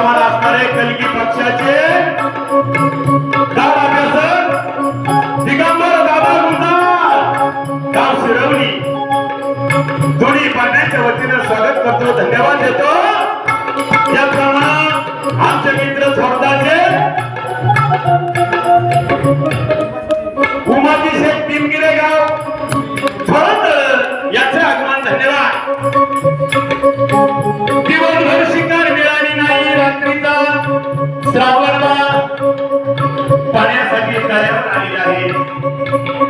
कामाला असणारे कलगी पक्षाचे दादा कसं? दिगंबर दादा गुजरात गाव शिरवली. धुडी पाण्याच्या वतीनं स्वागत करतो धन्यवाद देतो. याप्रमाणे आमचे मित्र स्पर्धाचे उमाजी शेख भीमगिरे गाव. याचे आगमन धन्यवाद. দাঁড়িয়ে দাঁড়িয়ে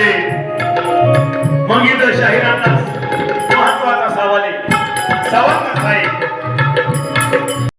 पाहिजे मग इथं शाहिरांना महत्त्वाचा सवाल. आहे